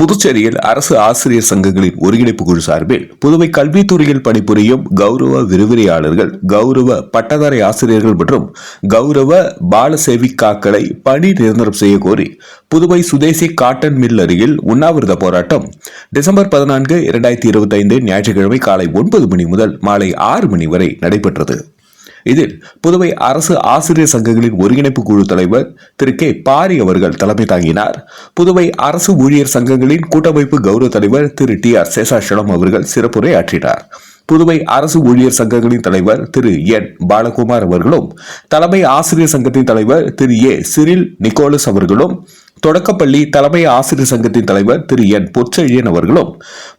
புதுச்சேரியில் அரசு ஆசிரியர் சங்கங்களின் ஒருங்கிணைப்பு குழு சார்பில் புதுவை கல்வித்துறையில் பணிபுரியும் கௌரவ விரிவுரையாளர்கள் கௌரவ பட்டதாரி ஆசிரியர்கள் மற்றும் கௌரவ பால சேவிக்காக்களை பணி நிரந்தரம் செய்ய கோரி புதுவை சுதேசி காட்டன் மில் அருகில் உண்ணாவிரத போராட்டம் டிசம்பர் பதினான்கு இரண்டாயிரத்தி இருபத்தி ஐந்து ஞாயிற்றுக்கிழமை காலை ஒன்பது மணி முதல் மாலை ஆறு மணி வரை நடைபெற்றது. இதில் புதுவை அரசு ஆசிரியர் சங்கங்களின் ஒருங்கிணைப்பு குழு தலைவர் திரு கே பாரி அவர்கள் தலைமை தாங்கினார். புதுவை அரசு ஊழியர் சங்கங்களின் கூட்டமைப்பு கௌரவ தலைவர் திரு டி ஆர் சேஷாசலம் அவர்கள் சிறப்புரை ஆற்றினார் புதுவை அரசு ஊழியர் சங்கங்களின் தலைவர் திரு என் பாலகுமார் அவர்களும் தலைமை ஆசிரியர் சங்கத்தின் தலைவர் திரு ஏ சிரில் நிக்கோலஸ் அவர்களும் தொடக்கப்பள்ளி தலைமை ஆசிரியர் சங்கத்தின் தலைவர் திரு என் பொற்செழியன் அவர்களும்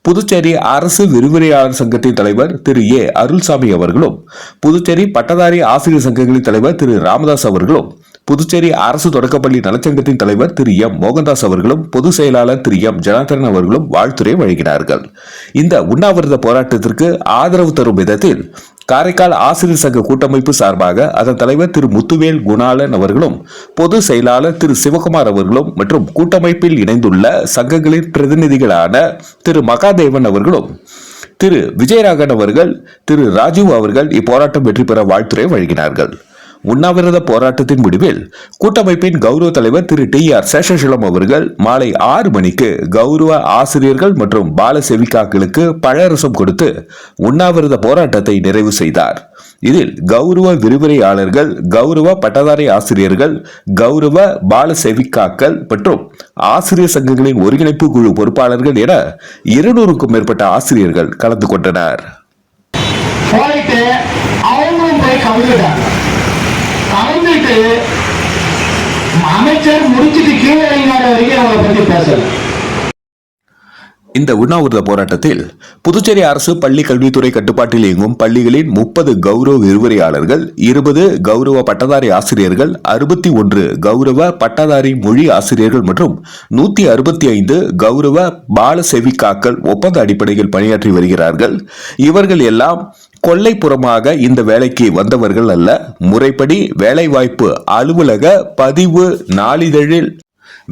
புதுச்சேரி அரசு விரிவுரையாளர் சங்கத்தின் தலைவர் திரு ஏ. அருள்சாமி அவர்களும் புதுச்சேரி பட்டதாரி ஆசிரியர் சங்கங்களின் தலைவர் திரு ராமதாஸ் அவர்களும் புதுச்சேரி அரசு தொடக்கப்பள்ளி நலச்சங்கத்தின் தலைவர் திரு எம். மோகன்தாஸ் அவர்களும் பொதுச் செயலாளர் திரு எம். ஜனார்தன் அவர்களும் வாழ்த்துரை வழங்கினார்கள். இந்த உண்ணாவிரத போராட்டத்திற்கு ஆதரவு தரும் விதத்தில் காரைக்கால் ஆசிரியர் சங்க கூட்டமைப்பு சார்பாக அதன் தலைவர் திரு முத்துவேல் குணாலன் அவர்களும் பொது செயலாளர் திரு சிவகுமார் அவர்களும் மற்றும் கூட்டமைப்பில் இணைந்துள்ள சங்கங்களின் பிரதிநிதிகளான திரு மகாதேவன் அவர்களும் திரு விஜயராகன் அவர்கள் திரு ராஜீவ் அவர்கள் இப்போராட்டம் வெற்றி பெற வாழ்த்துரை வழங்கினார்கள். உண்ணாவிரத போராட்டத்தின் முடிவில் கூட்டமைப்பின் கௌரவ தலைவர் திரு டி ஆர் சேஷசிலம் அவர்கள் மாலை ஆறு மணிக்கு கௌரவ ஆசிரியர்கள் மற்றும் பால செவிக்காக்களுக்கு பழரசம் கொடுத்து உண்ணாவிரத போராட்டத்தை நிறைவு செய்தார். இதில் கௌரவ விரிவுரையாளர்கள் கௌரவ பட்டதாரி ஆசிரியர்கள் கௌரவ பால செவிக்காக்கள் மற்றும் ஆசிரியர் சங்கங்களின் ஒருங்கிணைப்பு குழு பொறுப்பாளர்கள் என இருநூறுக்கும் மேற்பட்ட ஆசிரியர்கள் கலந்து கொண்டனர். போயிட்டு அவங்களும் போய் கலந்துட்டாங்க அமைச்சர் முடிச்சிட்டு கீழே இறங்கினார் வரைக்கும் அவங்களை பத்தி பேசல. இந்த உண்ணாவிரத போராட்டத்தில் புதுச்சேரி அரசு பள்ளி கல்வித்துறை கட்டுப்பாட்டில் இயங்கும் பள்ளிகளின் முப்பது கௌரவ விரிவுரையாளர்கள் இருபது கௌரவ பட்டதாரி ஆசிரியர்கள் அறுபத்தி ஒன்று கௌரவ பட்டதாரி மொழி ஆசிரியர்கள் மற்றும் நூத்தி அறுபத்தி ஐந்து கௌரவ பால செவிக்காக்கள் ஒப்பந்த அடிப்படையில் பணியாற்றி வருகிறார்கள். இவர்கள் எல்லாம் கொல்லைப்புறமாக இந்த வேலைக்கு வந்தவர்கள் அல்ல. முறைப்படி வேலைவாய்ப்பு அலுவலக பதிவு நாளிதழில்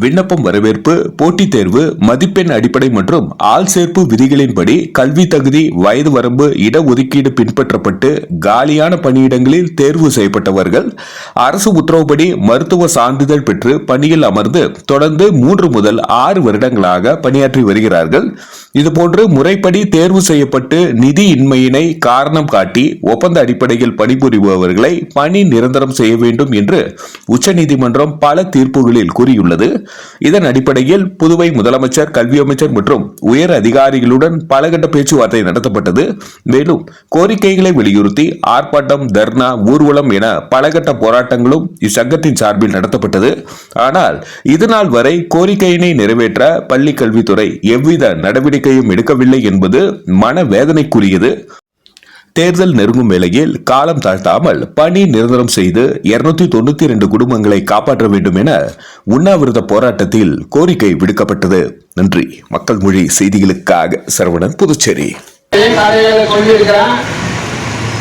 விண்ணப்பம் வரவேற்பு போட்டித் தேர்வு மதிப்பெண் அடிப்படை மற்றும் ஆள் சேர்ப்பு விதிகளின்படி கல்வி தகுதி வயது வரம்பு இடஒதுக்கீடு பின்பற்றப்பட்டு காலியான பணியிடங்களில் தேர்வு செய்யப்பட்டவர்கள் அரசு உத்தரவுப்படி மருத்துவ சான்றிதழ் பெற்று பணியில் அமர்ந்து தொடர்ந்து மூன்று முதல் ஆறு வருடங்களாக பணியாற்றி வருகிறார்கள். இதுபோன்று முறைப்படி தேர்வு செய்யப்பட்டு நிதி இன்மையினை காரணம் காட்டி ஒப்பந்த அடிப்படையில் பணிபுரிபவர்களை பணி நிரந்தரம் செய்ய வேண்டும் என்று உச்சநீதிமன்றம் பல தீர்ப்புகளில் கூறியுள்ளது. இதன் அடிப்படையில் புதுவை முதலமைச்சர் கல்வி அமைச்சர் மற்றும் உயர் அதிகாரிகளுடன் பலகட்ட பேச்சுவார்த்தை நடத்தப்பட்டது. மேலும் கோரிக்கைகளை வலியுறுத்தி ஆர்ப்பாட்டம் தர்ணா ஊர்வலம் என பலகட்ட போராட்டங்களும் இச்சங்கத்தின் சார்பில் நடத்தப்பட்டது. ஆனால் இதுநாள் வரை கோரிக்கையினை நிறைவேற்ற பள்ளி கல்வித்துறை எவ்வித நடவடிக்கையும் எடுக்கவில்லை என்பது மன வேதனைக்குரியது தேர்தல் நெருங்கும் வேளையில் காலம் தாழ்த்தாமல் பணி நிரந்தரம் செய்து இருநூத்தி தொண்ணூத்தி இரண்டு குடும்பங்களை காப்பாற்ற வேண்டும் என உண்ணாவிரத போராட்டத்தில் கோரிக்கை விடுக்கப்பட்டது. நன்றி. மக்கள் மொழி செய்திகளுக்காக சரவணன் புதுச்சேரி.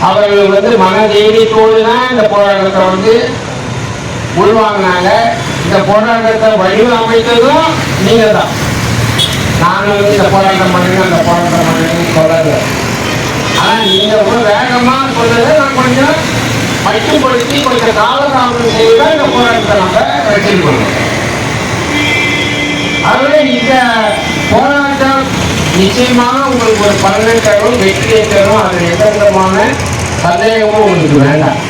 அவர்கள் வந்து மன தைரியத்தோடு தான் இந்த போராட்டத்தை வந்து உள்வாங்கினாங்க. இந்த போராட்டத்தை வடிவமைத்ததும் நீங்க தான் நானும் வந்து இந்த போராட்டம் பண்ணுங்க அந்த போராட்டம் பண்ணுங்கன்னு சொல்லலை. நீங்க ரொம்ப வேகமா சொன்னதை நான் கொஞ்சம் மட்டுப்படுத்தி கொஞ்சம் காலதாமதம் செய்து தான் இந்த போராட்டத்தை நம்ம வச்சிருக்கோம் ஆகவே இந்த போராட்டம் நிச்சயமாக உங்களுக்கு ஒரு பலனை தரும் வெற்றியை தரும். அது எந்த விதமான சந்தேகமும் உங்களுக்கு வேண்டாம்.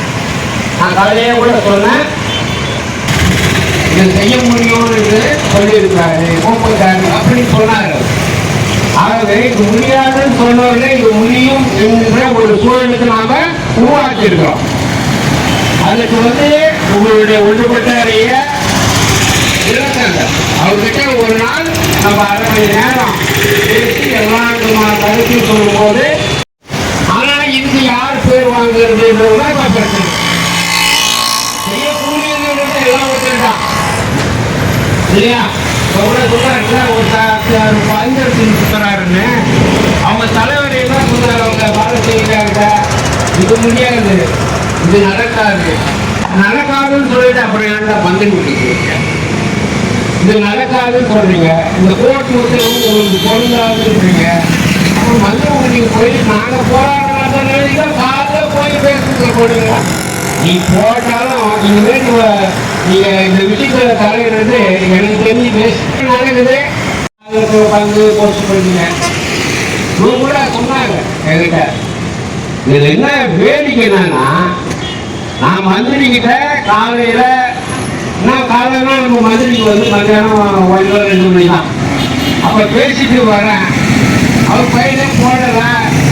நான் காலையே கூட சொன்னேன். இது செய்ய முடியும்னு சொல்லியிருக்காரு. மூப்பத்தாரு அப்படின்னு சொன்னாரு. ஆகவே இது முடியாதுன்னு சொன்னவர்களே இது முடியும் என்கிற ஒரு சூழலுக்கு நாம உருவாக்கி இருக்கிறோம் அதுக்கு வந்து உங்களுடைய ஒன்றுபட்ட அறிய அவர்கிட்ட ஒரு நாள் நம்ம அரை மணி நேரம் பேசி எல்லா விதமான கருத்து சொல்லும்போது ஆனா இங்கு யார் பேர் வாங்குறதுன்றதுதான் இப்ப பிரச்சனை. செய்யக்கூடியவங்க எல்லாம் தான். இல்லையா? சொல்ல கூட சொல்றாருல ஒரு பஞ்சரத்தின் சுத்தராருன்னு அவங்க தலைவர் என்ன சொல்றாரு? அவங்க இது முடியாது. இது நடக்காது. நடக்காதுன்னு சொல்லிட்டு அப்புறம் ஏன்டா பந்து கொடுக்குறீங்க இது நடக்காதுன்னு சொல்றீங்க. இந்த கோர்ட் உத்தரவு உங்களுக்கு பொருந்தாதுன்றீங்க அப்புறம் வந்து நீங்க போய் நாங்கள் போராடுறதா நினைச்சா காலைல போய் பேசுறதுல போடுங்க. நீ போட்டாலும் இனிமேல் நீங்க இந்த விஷயத்துல தலையிடுறது எனக்கு தெரிஞ்சு பேச நடக்குது அதுக்கு வந்து போஸ்ட் இவங்க கூட சொன்னாங்க என்கிட்ட. இதுல என்ன வேடிக்கை என்னன்னா நான் மந்திரி கிட்ட காலையில நான் காலையில நம்ம மந்திரிக்கு வந்து மத்தியானம் ஒன்று ரெண்டு மணி தான் அப்ப பேசிட்டு வரேன். அவர் பையனே போடல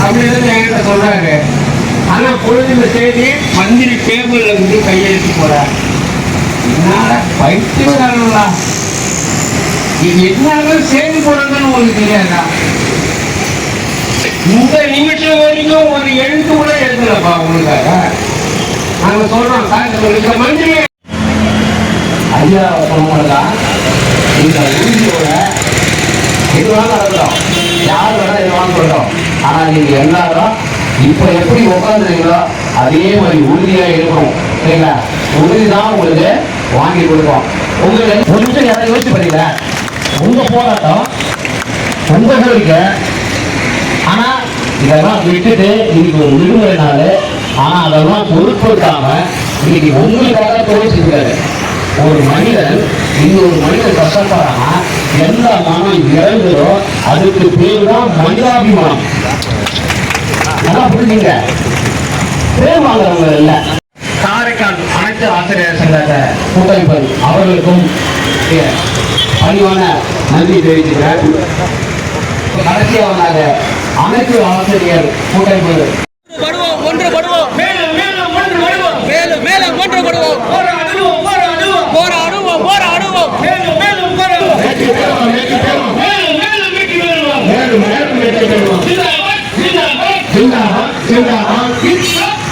அப்படின்னு என்கிட்ட சொல்றாரு ஆனா பொழுதுல செய்தி மந்திரி டேபிள்ல இருந்து கையெழுத்து போறார். என்னடா பைத்தியக்காரங்களா இது என்ன சேர்ந்து போடுறதுன்னு உங்களுக்கு தெரியாதா? இந்த நிமிஷம் வரைக்கும் ஒரு எழுத்து கூட எழுதலப்பா உங்களுக்காக நாங்க சொல்றோம் சாயந்தரம் இந்த மந்திரி ஐயா சொன்னதா இந்த ஊதியோட இதுவாக நடக்கிறோம் யார் வேணா இதுவாக சொல்றோம் ஆனா நீங்க எல்லாரும் இப்ப எப்படி உட்காந்துருக்கீங்களோ அதே மாதிரி உறுதியா இருக்கணும். சரிங்களா? உறுதி தான் உங்களுக்கு வாங்கி கொடுக்கும் உங்களுக்கு ஒரு நிமிஷம் யாராவது யோசிச்சு பாத்தீங்களா உங்க போராட்டம் உங்க கோரிக்கை இதெல்லாம் விட்டுட்டு இன்னைக்கு ஒரு விடுமுறை நாள் ஆனா அதெல்லாம் பொருட்படுத்தாம இன்னைக்கு உங்களுக்காக பேசிக்கிறாரு ஒரு மனிதன் இன்னொரு மனிதன் கஷ்டப்படுறான்னா எந்த மனம் இறங்குதோ அதுக்கு பேர் தான் மனிதாபிமானம். அதான் புரிஞ்சுங்க. பேர் வாங்குறவங்க இல்ல. காரைக்கால் அனைத்து ஆசிரியர் சங்கத்தை கூட்டமைப்பது அவர்களுக்கும் பணிவான நன்றி தெரிவிச்சுக்கிறேன். கடைசியாக அனைத்து ஆசிரியர் கூட்டமைப்பு படுவோம் ஒன்றுபடுவோம் மேலும் மேலும் ஒன்றுபடுவோம் மேலும் மேலும் ஒன்றுபடுவோம் போராடுவோம் போராடுவோம். போராடுவோம் போராடுவோம். மேலும் மேலும் போராடுவோம். மேலும் மேலும் வெற்றி பெறுவோம். மேலும் மேலும் வெற்றி பெறுவோம். ஜிந்தாபாத் ஜிந்தாபாத். சிந்தாபாத் சிந்தாபாத்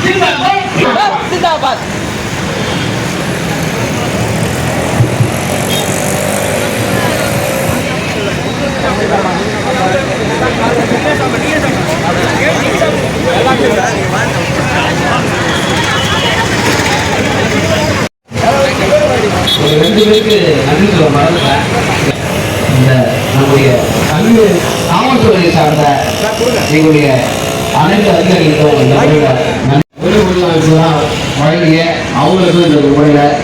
ஜிந்தாபாத் ஜிந்தாபாத் சிந்தாபாத் ஒரு ரெண்டு பேருக்கு நன்றி சொல்ல மறந்துட்டேன் இந்த நம்முடைய கல்வி காவல்துறையை சார்ந்த எங்களுடைய அனைத்து அதிகாரிகளுக்கும் இந்த முறையில் நன்றி. ஒரு ஒழுங்காக வழங்கிய அவங்களுக்கும் இந்த முறையில்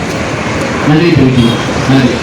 நன்றி தெரிவிக்கணும் நன்றி.